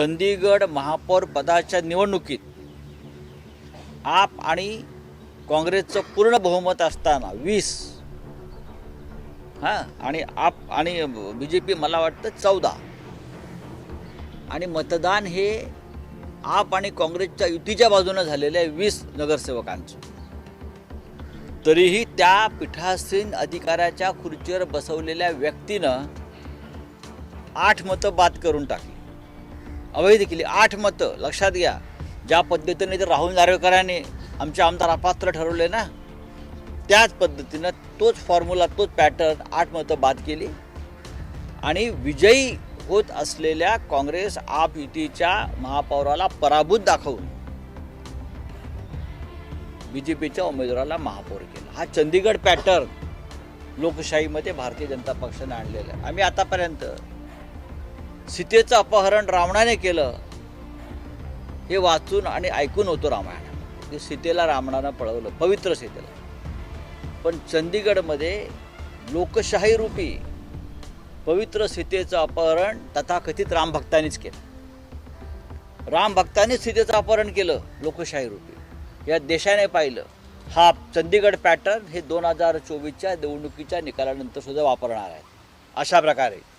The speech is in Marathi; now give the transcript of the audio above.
चंदीगड महापौर पदाच्या निवडणुकीत आप आणि काँग्रेसचं पूर्ण बहुमत असताना वीस हां आणि आप आणि बी जे पी मला वाटतं चौदा. आणि मतदान हे आप आणि काँग्रेसच्या युतीच्या बाजूनं झालेलं आहे वीस नगरसेवकांचं. तरीही त्या पीठासीन अधिकाऱ्याच्या खुर्चीवर बसवलेल्या व्यक्तीनं आठ मतं बाद करून टाकली. अवैध केली. आठ मतं लक्षात घ्या. ज्या पद्धतीने तर राहुल नार्वेकरांनी आमचे आमदार अपात्र ठरवले ना त्याच पद्धतीनं तोच फॉर्म्युला तोच पॅटर्न आठ मतं बाद केली. आणि विजयी होत असलेल्या काँग्रेस आप युतीच्या महापौराला पराभूत दाखवून बी जे पीच्या उमेदवाराला महापौर केला. हा चंदीगड पॅटर्न लोकशाहीमध्ये भारतीय जनता पक्षाने आणलेला आहे. आम्ही आतापर्यंत सीतेचं अपहरण रावणाने केलं हे वाचून आणि ऐकून होतो रामायण. की सीतेला रावणानं पळवलं पवित्र सीतेला. पण चंदीगडमध्ये लोकशाही रूपी पवित्र सीतेचं अपहरण तथाकथित रामभक्तांनीच केलं. रामभक्तांनीच सीतेचं अपहरण केलं लोकशाही रूपी. या देशाने पाहिलं हा चंदीगड पॅटर्न हे दोन हजार चोवीसच्या निवडणुकीच्या निकालानंतर सुद्धा वापरणार आहे. अशा प्रकारे